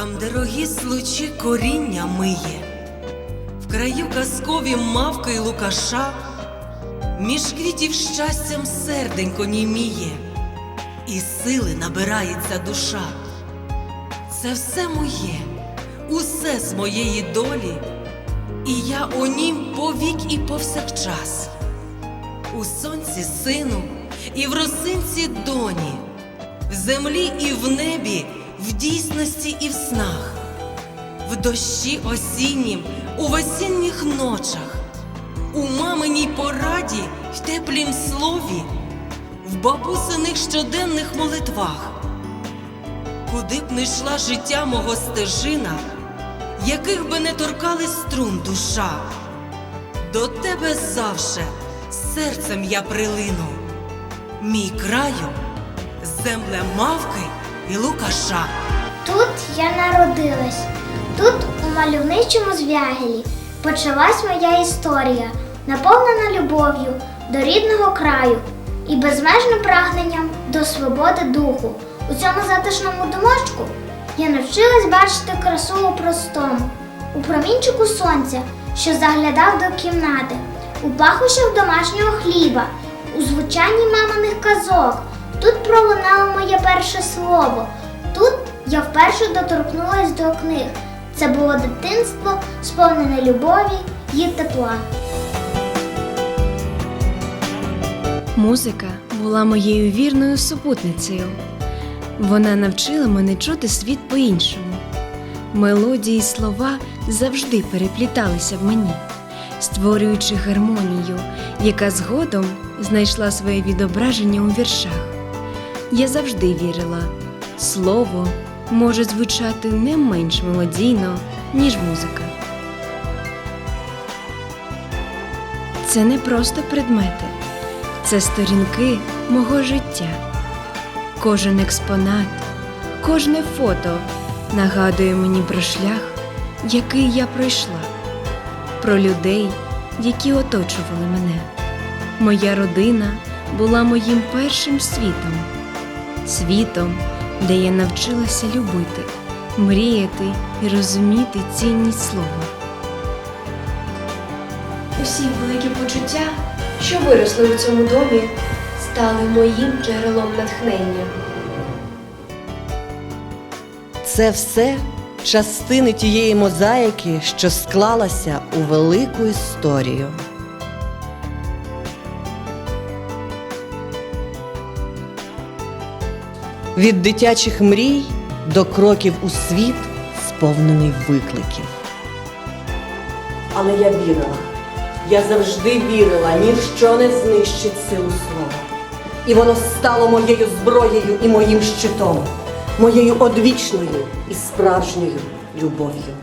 Там, де роги случі коріння миє, в краю казкові мавки й лукаша, між квітів щастям серденько німіє, і сили набирається душа. Це все моє, усе з моєї долі, і я у нім повік і повсякчас. У сонці сину і в росинці доні, в землі і в небі, в дійсності і в снах, в дощі осіннім, у весінніх ночах, у маминій пораді в теплім слові, в бабусиних щоденних молитвах. Куди б не йшла життя мого стежина, яких би не торкались струн душа, до тебе завше серцем я прилину, мій краю, земля мавки і лукаша. Тут я народилась, тут, у мальовничому звягелі, почалась моя історія, наповнена любов'ю до рідного краю і безмежним прагненням до свободи духу. У цьому затишному домочку я навчилась бачити красу у простому, у промінчику сонця, що заглядав до кімнати, у пахощах домашнього хліба, у звучанні маминих казок. Тут пролунало моє перше слово. Тут я вперше доторкнулась до книг. Це було дитинство, сповнене любові і тепла. Музика була моєю вірною супутницею. Вона навчила мене чути світ по-іншому. Мелодії слова завжди перепліталися в мені, створюючи гармонію, яка згодом знайшла своє відображення у віршах. Я завжди вірила, слово може звучати не менш мелодійно, ніж музика. Це не просто предмети, це сторінки мого життя. Кожен експонат, кожне фото нагадує мені про шлях, який я пройшла, про людей, які оточували мене. Моя родина була моїм першим світом, світом, де я навчилася любити, мріяти і розуміти цінність слова. Усі великі почуття, що виросли у цьому домі, стали моїм джерелом натхнення. Це все частини тієї мозаїки, що склалася у велику історію. Від дитячих мрій до кроків у світ, сповнений викликів. Але я вірила, я завжди вірила, ніщо не знищить силу слова. І воно стало моєю зброєю і моїм щитом, моєю одвічною і справжньою любов'ю.